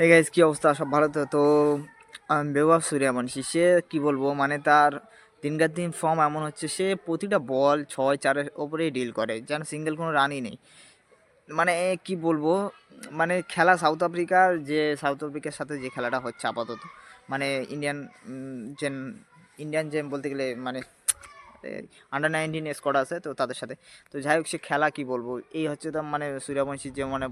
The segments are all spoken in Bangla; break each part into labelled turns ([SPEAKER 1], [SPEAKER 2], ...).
[SPEAKER 1] হে গাইজ কী অবস্থা? সব ভালো তো? তো, আমি বেবাব সূর্যবংশী সে কি বলব? মানে তার দিনকার দিন ফর্ম এমন হচ্ছে, সে প্রতিটা বল ছয়, চারের ওপরেই ডিল করে। যেন সিঙ্গেল কোনো রানই নেই। মানে কি বলব? মানে খেলা সাউথ আফ্রিকার যে সাউথ আফ্রিকার সাথে যে খেলাটা হচ্ছে আপাতত। মানে ইন্ডিয়ান যে ইন্ডিয়ান যে বলতে গেলে মানে আন্ডার নাইনটিন স্কোয়াড আছে তো তাদের সাথে। তো যাই হোক, সে খেলা কি বলব? এই হচ্ছে তো মানে সূর্যবংশীর যে মানে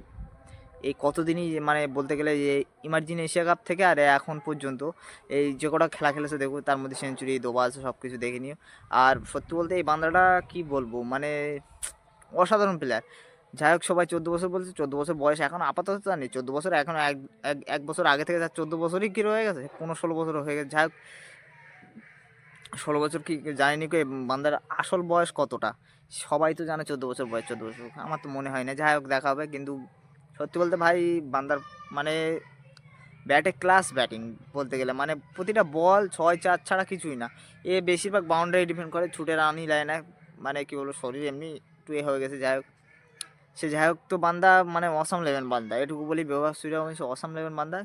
[SPEAKER 1] এই কতদিনই মানে বলতে গেলে যে ইমার্জিন এশিয়া কাপ থেকে আর এখন পর্যন্ত এই যে কটা খেলা খেলেছে দেখো, তার মধ্যে সেঞ্চুরি দোবা আছে সব কিছু দেখে নিও। আর সত্যি বলতে এই বান্দাটা কি বলব মানে অসাধারণ প্লেয়ার যাই হোক, সবাই চোদ্দ বছর বলছে, চোদ্দ বছর বয়স এখন আপাতত জানি, চোদ্দ বছর এখন এক, এক- বছর আগে থেকে যা চোদ্দ বছরই কী রয়ে গেছে, পনেরো ষোলো বছর হয়ে গেছে। যাই হোক, ষোলো বছর কি জানিনি কি বান্দার আসল বয়স কতটা? সবাই তো জানে চোদ্দ বছর বয়স, চোদ্দ বছর। আমার তো মনে হয় না, যাই হোক, দেখা হবে। কিন্তু সত্যি বলতে ভাই, বান্দার মানে ব্যাটে ক্লাস ব্যাটিং বলতে গেলে মানে প্রতিটা বল ছয়, চার ছাড়া কিছুই না। এ বেশিরভাগ বাউন্ডারি ডিফেন্ড করে, ছুটে রানই দেয় না মানে কি বলব, শরীর এমনি একটু এ হয়ে গেছে। যাই হোক, সে যাই হোক তো বান্দা মানে অসাম লেভেন বান্দা। এটুকু বলি, ব্যবহার সূর্যবংশী অসাম লেভেন বান্দা।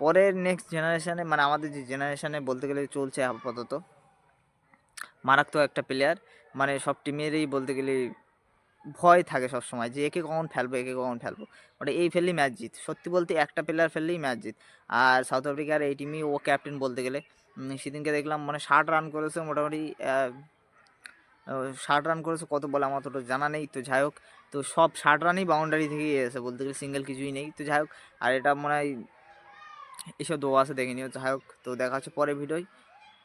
[SPEAKER 1] পরের নেক্সট জেনারেশানে মানে আমাদের যে জেনারেশানে বলতে গেলে চলছে আপাতত, মারাত্মক একটা প্লেয়ার মানে সব টিমেরই বলতে গেলে ভয় থাকে সব সময় যে, একে কখন ফেলব, একে কখন ফেলব। ওটা এই ফেললেই ম্যাচ জিত। সত্যি বলতে একটা প্লেয়ার ফেললেই ম্যাচ জিত। আর সাউথ আফ্রিকার এই টিমই ও ক্যাপ্টেন বলতে গেলে সেদিনকে দেখলাম মানে ষাট রান করেছে মোটামুটি ষাট রান করেছে কত বলে আমার তো জানা নেই। তো যাই হোক, তো সব ষাট রানই বাউন্ডারি থেকেই এসে বলতে গেলে সিঙ্গেল কিছুই নেই। তো যাই হোক, আর এটা মনে হয় এসব দোয়া আছে দেখে নিও। যাই হোক, তো দেখা হচ্ছে পরে ভিডিওয়